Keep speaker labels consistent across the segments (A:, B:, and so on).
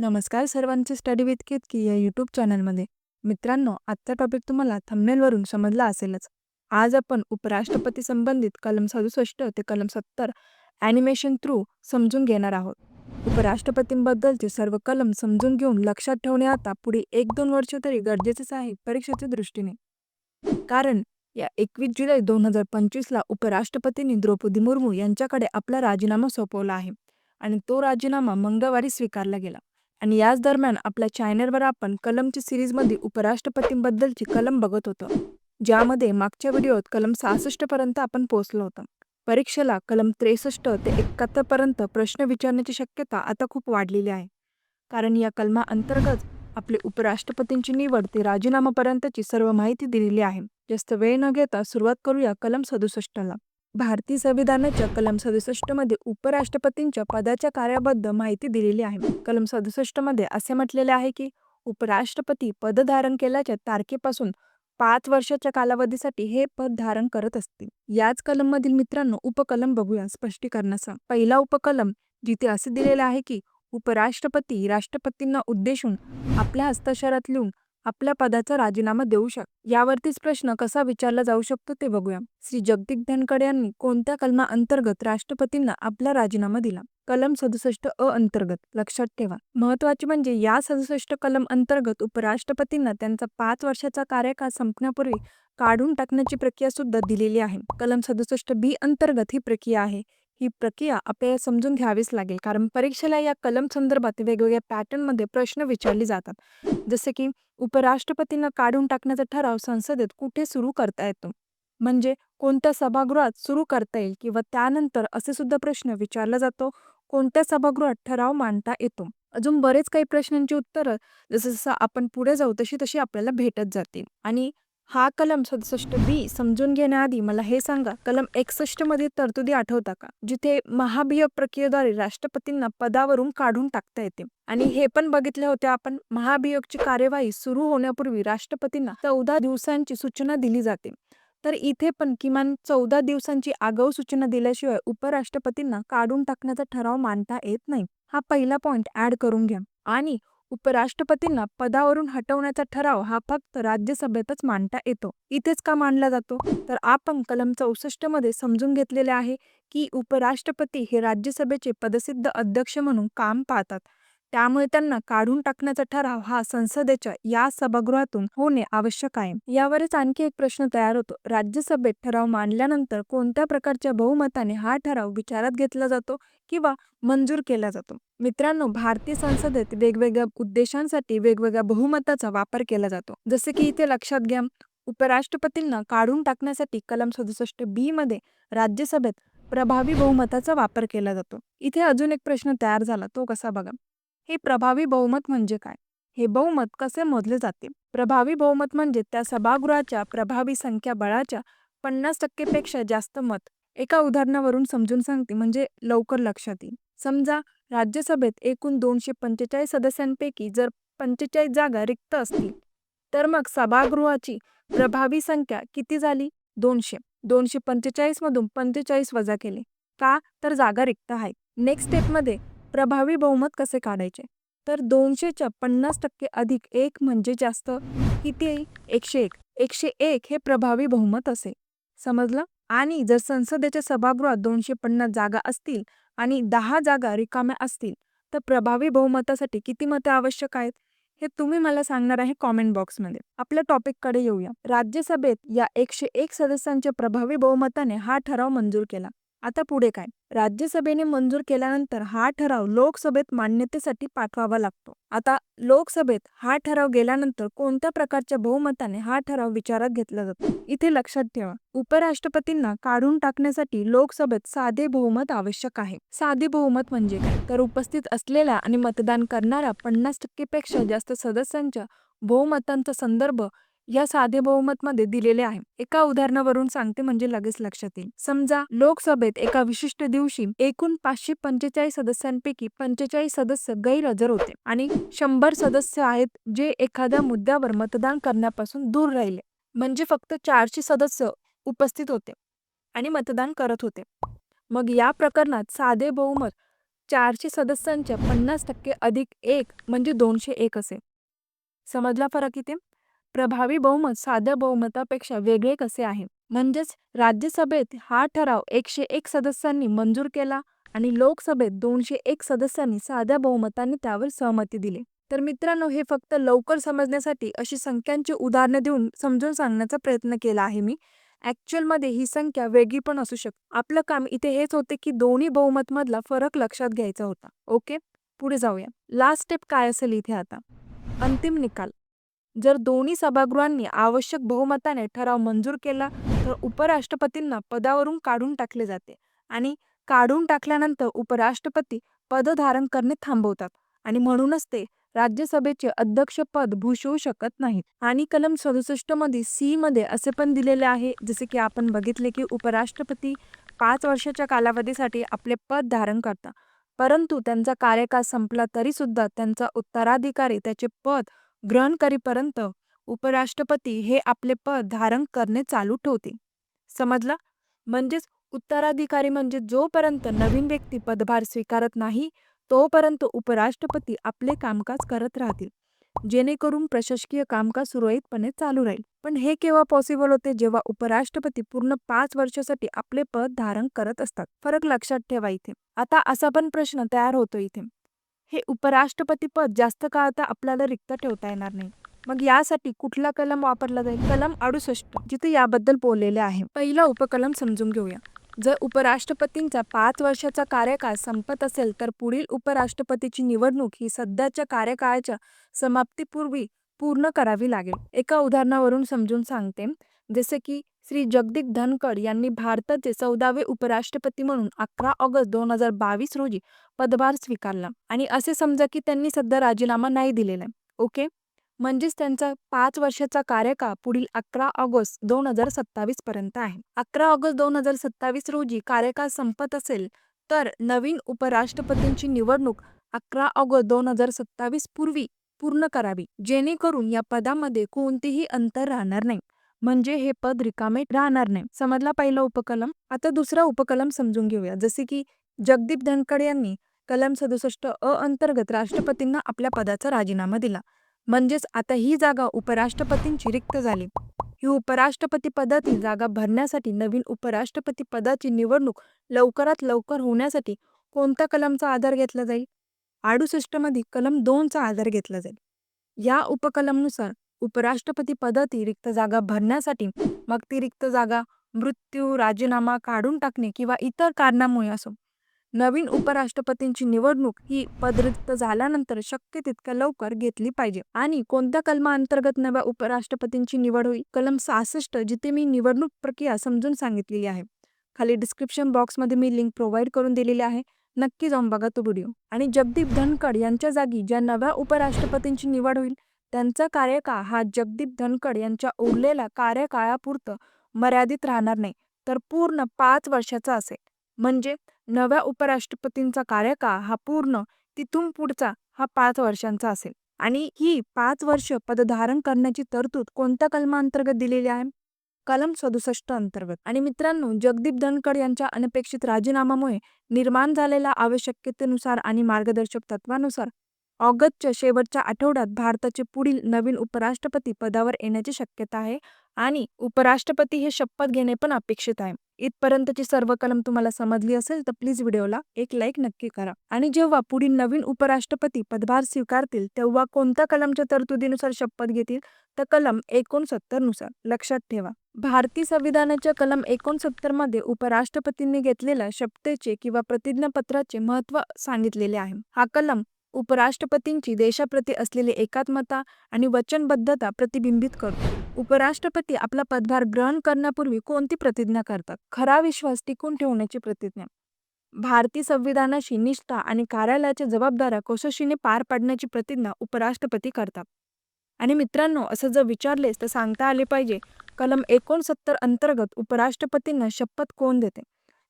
A: नमस्कार सर्वांचे study with Ketaki या यूट्यूब चॅनलमध्ये. मित्रांनो आजचा टॉपिक तुम्हाला थंबनेलवरून समजला असेलच. आज आपण उपराष्ट्रपती संबंधित कलम सदुसष्ट ते कलम सत्तर ॲनिमेशन थ्रू समजून घेणार आहोत. उपराष्ट्रपतींबद्दलचे सर्व कलम समजून घेऊन लक्षात ठेवणे आता पुढे एक दोन वर्ष तरी गरजेचेच आहे परीक्षेच्या दृष्टीने. कारण या एकवीस जुलै दोन हजार पंचवीसला उपराष्ट्रपतींनी द्रौपदी मुर्मू यांच्याकडे आपला राजीनामा सोपवला आहे आणि तो राजीनामा मंगळवारी स्वीकारला गेला. आणि याच दरम्यान आपल्या चॅनलवर आपण कलमची सिरीजमध्ये उपराष्ट्रपतींबद्दलची कलम बघत होतो ज्यामध्ये मागच्या व्हिडिओत कलम सहासष्टपर्यंत आपण पोहोचलो होतो. परीक्षेला कलम त्रेसष्ट ते एकाहत्तरपर्यंत प्रश्न विचारण्याची शक्यता आता खूप वाढलेली आहे. कारण या कलमा अंतर्गत आपले उपराष्ट्रपतींची निवड ते राजीनामापर्यंतची सर्व माहिती दिलेली आहे. जास्त वेळ न घेता सुरुवात करूया कलम सदुसष्टला. भारतीय संविधानाच्या कलम सदुसष्टमध्ये उपराष्ट्रपतींच्या पदाच्या कार्याबद्दल माहिती दिलेली आहे. कलम सदुसष्टमध्ये असे म्हटलेले आहे की उपराष्ट्रपती पद धारण केल्याच्या तारखेपासून पाच वर्षाच्या कालावधीसाठी हे पद धारण करत असतील. याच कलम मधील मित्रांनो उपकलम बघूया स्पष्टीकरणाचा पहिला उपकलम जिथे असे दिलेले आहे की उपराष्ट्रपती राष्ट्रपतींना उद्देशून आपल्या हस्ताक्षरात लिहून आपल्या पदाचा राजीनामा देऊ शक यावरतीच प्रश्न कसा विचारला जाऊ शकतो ते बघूया. श्री जगदीप धनखड यांनी कोणत्या कलमा अंतर्गत राष्ट्रपतींना आपला राजीनामा दिला? कलम सदुसष्ट अ अंतर्गत लक्षात ठेवा. महत्त्वाचे म्हणजे या सदुसष्ट कलम अंतर्गत उपराष्ट्रपतींना त्यांचा पाच वर्षाचा कार्यकाळ संपण्यापूर्वी काढून टाकण्याची प्रक्रिया सुद्धा दिलेली आहे. कलम सदुसष्ट बी अंतर्गत ही प्रक्रिया आहे. ही प्रक्रिया आपल्याला समजून घ्यावीच लागेल. कारण परीक्षेला या कलम संदर्भात वेगवेगळ्या पॅटर्नमध्ये प्रश्न विचारले जातात. जसे की उपराष्ट्रपतींना काढून टाकण्याचा ठराव संसदेत कुठे सुरू करता येतो? म्हणजे कोणत्या सभागृहात सुरू करता येईल किंवा त्यानंतर असे सुद्धा प्रश्न विचारला जातो. कोणत्या सभागृहात ठराव मांडता येतो? अजून बरेच काही प्रश्नांची उत्तरं जसं जसं आपण पुढे जाऊ तशी तशी आपल्याला भेटत जातील. आणि हा कलम सदुसष्ट बी समजून घेण्याआधी मला हे सांगा कलम एकसष्टमध्ये तरतुदी आठवता का? जिथे महाभियोग प्रक्रियेद्वारे राष्ट्रपतींना पदावरून काढून टाकता येते. आणि हे पण बघितले होते आपण महाभियोगची कार्यवाही सुरू होण्यापूर्वी राष्ट्रपतींना चौदा दिवसांची सूचना दिली जाते. तर इथे पण किमान चौदा दिवसांची आगाऊ सूचना दिल्याशिवाय उपराष्ट्रपतींना काढून टाकण्याचा ठराव मानता येत नाही. हा पहिला पॉइंट ऍड करून घ्या. आणि उपराष्ट्रपतींना पदावरून हटवण्याचा ठराव हा फक्त राज्यसभेतच मांडता येतो. इथेच का मांडला जातो? तर आपण कलम चौसष्टमध्ये समजून घेतलेले आहे की उपराष्ट्रपती हे राज्यसभेचे पदसिद्ध अध्यक्ष म्हणून काम पाहतात. त्यामुळे त्यांना काढून टाकण्याचा ठराव हा संसदेच्या या सभागृहातून होणे आवश्यक आहे. यावरच आणखी एक प्रश्न तयार होतो. राज्यसभेत ठराव मांडल्यानंतर कोणत्या प्रकारच्या बहुमताने हा ठराव विचारात घेतला जातो किंवा मंजूर केला जातो? मित्रांनो भारतीय संसदेत वेगवेगळ्या उद्देशांसाठी वेगवेगळ्या बहुमताचा वापर केला जातो. जसे की इथे लक्षात घ्या उपराष्ट्रपतींना काढून टाकण्यासाठी कलम सदुसष्ट बी मध्ये राज्यसभेत प्रभावी बहुमताचा वापर केला जातो. इथे अजून एक प्रश्न तयार झाला तो कसा बघा? हे प्रभावी बहुमत म्हणजे काय? हे बहुमत कसे मोजले जाते? प्रभावी बहुमत म्हणजे त्या सभागृहाच्या प्रभावी संख्या बळाच्या पन्नास टक्केपेक्षा जास्त मत. एका उदाहरणावरून समजून सांगते म्हणजे लवकर लक्षात येईल. समजा राज्यसभेत एकूण दोनशे पंचेचाळीस सदस्यांपैकी जर पंचेचाळीस जागा रिक्त असतील तर मग सभागृहाची प्रभावी संख्या किती झाली? दोनशे. दोनशे पंचेचाळीसमधून पंचेचाळीस वजा केले. का? तर जागा रिक्त आहे. नेक्स्ट स्टेपमध्ये प्रभावी बहुमत कसे काढायचे? तर दोनशेच्या पन्नास टक्के अधिक एक म्हणजे जास्त. किती? एकशे एक. एकशे एक हे प्रभावी बहुमत असे. समजलं? आणि जर संसदेच्या सभागृहात दोनशे पन्नास जागा असतील आणि दहा जागा रिकाम्या असतील तर प्रभावी बहुमतासाठी किती मते आवश्यक आहेत? हे तुम्ही मला सांगणार आहे कॉमेंट बॉक्समध्ये. आपल्या टॉपिककडे येऊया. राज्यसभेत या एकशे एक सदस्यांच्या प्रभावी बहुमताने हा ठराव मंजूर केला. आता पुढे काय? राज्यसभेने मंजूर केल्यानंतर हा ठराव लोकसभेत मान्यतेसाठी पाठवावा लागतो. आता लोकसभेत हा ठराव गेल्यानंतर कोणत्या प्रकारच्या बहुमताने हा ठराव विचारात घेतला जातो? इथे लक्षात ठेवा. उपराष्ट्रपतींना काढून टाकण्यासाठी लोकसभेत साधे बहुमत आवश्यक आहे. साधे बहुमत म्हणजे काय? तर उपस्थित असलेल्या आणि मतदान करणाऱ्या पन्नास टक्केपेक्षा जास्त सदस्यांच्या बहुमतांचा संदर्भ या साधे बहुमतमध्ये दिलेले आहे. एका उदाहरणावरून सांगते म्हणजे लगेच लक्षात येईल. समजा लोकसभेत एका विशिष्ट दिवशी एकूण पाचशे पंचेचाळीस सदस्यांपैकी पंचेचाळीस सदस्य गैरहजर होते आणि शंभर सदस्य आहेत जे एखाद्या मुद्द्यावर मतदान करण्यापासून दूर राहिले. म्हणजे फक्त चारशे सदस्य उपस्थित होते आणि मतदान करत होते. मग या प्रकरणात साधे बहुमत चारशे सदस्यांच्या पन्नास टक्के अधिक एक म्हणजे दोनशे एक असे समजला फरक इथे? प्रभावी बहुमत साध्या बहुमतापेक्षा वेगळे कसे आहे? म्हणजेच राज्यसभेत हा ठराव एकशे एक सदस्यांनी मंजूर केला आणि लोकसभेत दोनशे एक सदस्यांनी साध्या बहुमताने त्यावर सहमती दिली. तर मित्रांनो हे फक्त लवकर समजण्यासाठी अशी संख्यांची उदाहरणं देऊन समजून सांगण्याचा प्रयत्न केला आहे मी. ॲक्च्युअलमध्ये ही संख्या वेगळी पण असू शकते. आपलं काम इथे हेच होते की दोन्ही बहुमत मधला फरक लक्षात घ्यायचा होता. ओके? पुढे जाऊया. लास्ट स्टेप काय असेल इथे आता? अंतिम निकाल. जर दोन्ही सभागृहांनी आवश्यक बहुमताने ठराव मंजूर केला तर उपराष्ट्रपतींना पदावरून काढून टाकले जाते आणि काढून टाकल्यानंतर उपराष्ट्रपती पद धारण करणे थांबवतात आणि म्हणूनच ते राज्यसभेचे अध्यक्षपद भूषवू शकत नाहीत. आणि कलम सदुसष्टमध्ये सी मध्ये असे पण दिलेले आहे जसे की आपण बघितले की उपराष्ट्रपती पाच वर्षाच्या कालावधीसाठी आपले पद धारण करतात परंतु त्यांचा कार्यकाळ संपला तरी सुद्धा त्यांचा उत्तराधिकारी त्याचे पद ग्रहण करीपर्यंत उपराष्ट्रपती हे आपले पद धारण करणे चालू ठेवते. समजला? म्हणजेच उत्तराधिकारी म्हणजे जोपर्यंत नवीन व्यक्ती पदभार स्वीकारत नाही तोपर्यंत उपराष्ट्रपती आपले कामकाज करत राहतील. जेणेकरून प्रशासकीय कामकाज सुरळीतपणे चालू राहील. पण हे केव्हा पॉसिबल होते? जेव्हा उपराष्ट्रपती पूर्ण पाच वर्षासाठी आपले पद धारण करत असतात. फरक लक्षात ठेवा इथे. आता असा पण प्रश्न तयार होतो इथे. हे उपराष्ट्रपतीपद जास्त काळ आता आपल्याला रिक्त ठेवता येणार नाही. मग यासाठी कुठला कलम वापरला जाईल? कलम अडुसष्ट जिथे याबद्दल बोललेले आहे. पहिला उपकलम समजून घेऊया. जर उपराष्ट्रपतींचा पाच वर्षाचा कार्यकाळ संपत असेल तर पुढील उपराष्ट्रपतीची निवडणूक ही सध्याच्या कार्यकाळाच्या समाप्तीपूर्वी पूर्ण करावी लागेल. एका उदाहरणावरून समजून सांगते. जसे की श्री जगदीप धनखड यांनी भारताचे चौदावे उपराष्ट्रपती म्हणून अकरा ऑगस्ट दोन हजार बावीस रोजी पदभार स्वीकारला. आणि असे समजा की त्यांनी सध्या राजीनामा नाही दिलेला ओके? म्हणजेच त्यांचा पाच वर्षाचा कार्यकाळ पुढील अकरा ऑगस्ट दोन हजार सत्तावीस पर्यंत आहे. अकरा ऑगस्ट दोन हजार सत्तावीस रोजी कार्यकाळ संपत असेल तर नवीन उपराष्ट्रपतींची निवडणूक अकरा ऑगस्ट दोन हजार सत्तावीस पूर्वी पूर्ण करावी जेणेकरून या पदामध्ये कोणतेही अंतर राहणार नाही. म्हणजे हे पद रिकामे राहणार नाही. समजला पहिला उपकलम? आता दुसरा उपकलम समजून घेऊया. जसे की जगदीप धनखड यांनी कलम सदुसष्ट अ अंतर्गत राष्ट्रपतींना आपल्या पदाचा राजीनामा दिला. म्हणजेच आता ही जागा उपराष्ट्रपतींची रिक्त झाली. ही उपराष्ट्रपती पदातील जागा भरण्यासाठी नवीन उपराष्ट्रपती पदाची निवडणूक लवकरात लवकर होण्यासाठी कोणत्या कलमचा आधार घेतला जाईल? अडुसष्टमध्ये कलम दोनचा आधार घेतला जाईल. या उपकलमनुसार उपराष्ट्रपती पदातील रिक्त जागा भरण्यासाठी मग ती रिक्त जागा मृत्यू राजीनामा काढून टाकणे किंवा इतर कारणामुळे असो. नवीन उपराष्ट्रपतींची निवडणूक ही पदरिक्त झाल्यानंतर शक्य तितक्या लवकर घेतली पाहिजे. आणि कोणत्या कलमाअंतर्गत नव्या उपराष्ट्रपतींची निवड होईल? कलम सहासष्ट जिथे मी निवडणूक प्रक्रिया समजून सांगितलेली आहे. खाली डिस्क्रिप्शन बॉक्समध्ये मी लिंक प्रोव्हाइड करून दिलेली आहे. नक्की जाऊन बघा तो व्हिडिओ. आणि जगदीप धनखड यांच्या जागी ज्या नव्या उपराष्ट्रपतींची निवड होईल त्यांचा कार्यकाळ हा जगदीप धनखड यांच्या उरलेल्या कार्यकाळापुरतं मर्यादित राहणार नाही तर पूर्ण पाच वर्षाचा असेल. म्हणजे नव्या उपराष्ट्रपतींचा कार्यकाळ हा पूर्ण तिथून पुढचा हा पाच वर्षांचा असेल. आणि ही पाच वर्ष पदधारण करण्याची तरतूद कोणत्या कलमांतर्गत दिलेली आहे? कलम सदुसष्ट अंतर्गत. आणि मित्रांनो जगदीप धनखड यांच्या अनपेक्षित राजीनामामुळे निर्माण झालेल्या आवश्यकतेनुसार आणि मार्गदर्शक तत्वानुसार ऑगस्टच्या शेवटच्या आठवड्यात भारताचे पुढील नवीन उपराष्ट्रपती पदावर येण्याची शक्यता आहे आणि उपराष्ट्रपती हे शपथ घेणे पण अपेक्षित आहे. इथपर्यंतची सर्व कलम तुम्हाला समजली असेल तर प्लीज व्हिडिओला एक लाईक नक्की करा. आणि जेव्हा पुढील नवीन उपराष्ट्रपती पदभार स्वीकारतील तेव्हा कोणत्या कलमच्या तरतुदीनुसार शपथ घेतील? तर कलम एकोणसत्तरनुसार. लक्षात ठेवा. भारतीय संविधानाच्या कलम एकोणसत्तरमध्ये उपराष्ट्रपतींनी घेतलेल्या शपथेचे किंवा प्रतिज्ञापत्राचे महत्त्व सांगितलेले आहे. हा कलम उपराष्ट्रपतींची देशाप्रती असलेली एकात्मता आणि वचनबद्धता प्रतिबिंबित करतो. उपराष्ट्रपती आपला पदभार ग्रहण करण्यापूर्वी कोणती प्रतिज्ञा करतात? खरा विश्वास टिकून ठेवण्याची प्रतिज्ञा. भारतीय संविधानाशी निष्ठा आणि कार्यालयाच्या जबाबदाऱ्या कोशशीने पार पाडण्याची प्रतिज्ञा उपराष्ट्रपती करतात. आणि मित्रांनो असं जर विचारलेस तर सांगता आले पाहिजे कलम एकोणसत्तर अंतर्गत उपराष्ट्रपतींना शपथ कोण देते?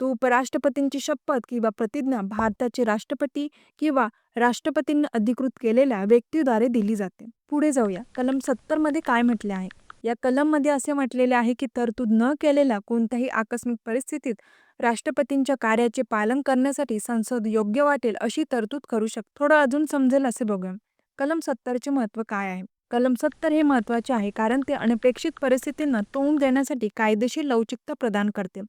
A: तो उपराष्ट्रपतींची शपथ किंवा प्रतिज्ञा भारताचे राष्ट्रपती किंवा राष्ट्रपतींनी अधिकृत केलेल्या व्यक्तीद्वारे दिली जाते. पुढे जाऊया. कलम सत्तरमध्ये काय म्हटले आहे? या कलममध्ये असे म्हटलेले आहे की तरतूद न केलेल्या कोणत्याही आकस्मिक परिस्थितीत राष्ट्रपतींच्या कार्याचे पालन करण्यासाठी संसद योग्य वाटेल अशी तरतूद करू शकते थोडं अजून समजेल असे बघूया. कलम सत्तरचे महत्त्व काय आहे? कलम सत्तर हे महत्त्वाचे आहे कारण ते अनपेक्षित परिस्थितींना तोंड देण्यासाठी कायदेशीर लवचिकता प्रदान करते.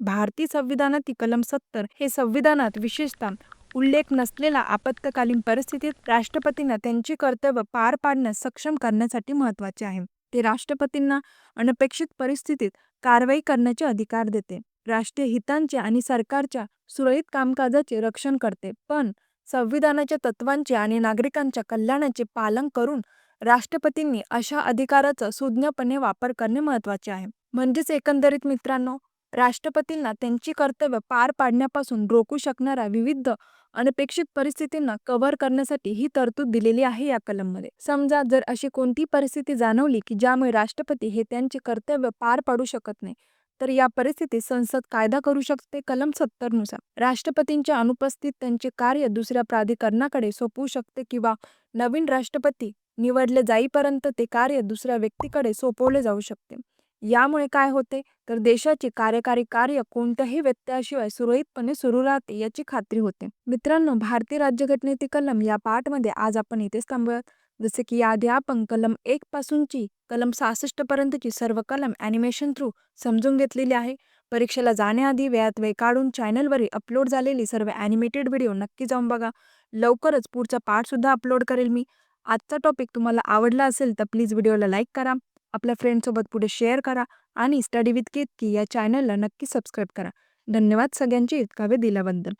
A: भारतीय संविधानातील कलम सत्तर हे संविधानात विशेषतः उल्लेख नसलेल्या आपत्कालीन परिस्थितीत राष्ट्रपतींना त्यांचे कर्तव्य पार पाडण्यास सक्षम करण्यासाठी महत्त्वाचे आहे. ते राष्ट्रपतींना अनपेक्षित परिस्थितीत कारवाई करण्याचे अधिकार देते. राष्ट्रीय हितांचे आणि सरकारच्या सुरळीत कामकाजाचे रक्षण करते. पण संविधानाच्या तत्वांचे आणि नागरिकांच्या कल्याणाचे पालन करून राष्ट्रपतींनी अशा अधिकाराचा सुज्ञपणे वापर करणे महत्त्वाचे आहे. म्हणजेच एकंदरीत मित्रांनो राष्ट्रपतींना त्यांची कर्तव्य पार पाडण्यापासून रोखू शकणाऱ्या विविध अनपेक्षित परिस्थितींना कव्हर करण्यासाठी ही तरतूद दिलेली आहे या कलममध्ये. समजा जर अशी कोणती परिस्थिती जाणवली की ज्यामुळे राष्ट्रपती हे त्यांचे कर्तव्य पार पाडू शकत नाही तर या परिस्थितीत संसद कायदा करू शकते? कलम सत्तरनुसार राष्ट्रपतींच्या अनुपस्थित त्यांचे कार्य दुसऱ्या प्राधिकरणाकडे सोपवू शकते किंवा नवीन राष्ट्रपती निवडले जाईपर्यंत ते कार्य दुसऱ्या व्यक्तीकडे सोपवले जाऊ शकते? यामुळे काय होते? तर देशाचे कार्यकारी कार्य कोणत्याही व्यत्ययाशिवाय सुरळीतपणे सुरू राहते याची खात्री होते. मित्रांनो भारतीय राज्यघटनेतील कलम या पाठमध्ये आज आपण इथेच थांबूयात. जसे की याआधी आपण कलम एक पासूनची कलम सहासष्ट पर्यंतची सर्व कलम ॲनिमेशन थ्रू समजून घेतलेली आहे. परीक्षेला जाण्याआधी वेळात वेळ काढून चॅनलवरील अपलोड झालेली सर्व ॲनिमेटेड व्हिडिओ नक्की जाऊन बघा. लवकरच पुढचा पार्टसुद्धा अपलोड करेल मी. आजचा टॉपिक तुम्हाला आवडला असेल तर प्लीज व्हिडिओला लाईक करा. आपल्या फ्रेंडसोबत पुढे शेअर करा आणि स्टडी विथ केतकी या चॅनलला नक्की सबस्क्राईब करा. धन्यवाद सगळ्यांची इतका वेळ दिल्याबद्दल.